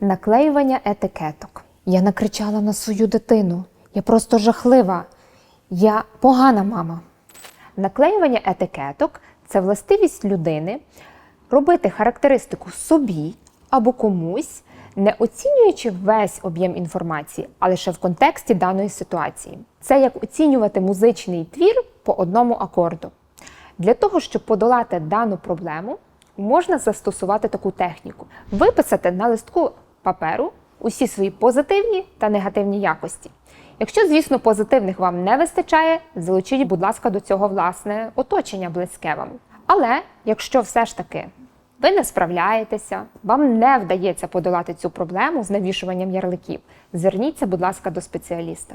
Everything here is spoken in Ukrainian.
Наклеювання етикеток. Я накричала на свою дитину. Я просто жахлива. Я погана мама. Наклеювання етикеток це властивість людини робити характеристику собі або комусь, не оцінюючи весь об'єм інформації, а лише в контексті даної ситуації. Це як оцінювати музичний твір по одному акорду. Для того, щоб подолати дану проблему, можна застосувати таку техніку: виписати на листку паперу усі свої позитивні та негативні якості. Якщо, звісно, позитивних вам не вистачає, залучіть, будь ласка, до цього власне оточення близьке вам. Але якщо все ж таки ви не справляєтеся, вам не вдається подолати цю проблему з навішуванням ярликів, зверніться, будь ласка, до спеціаліста.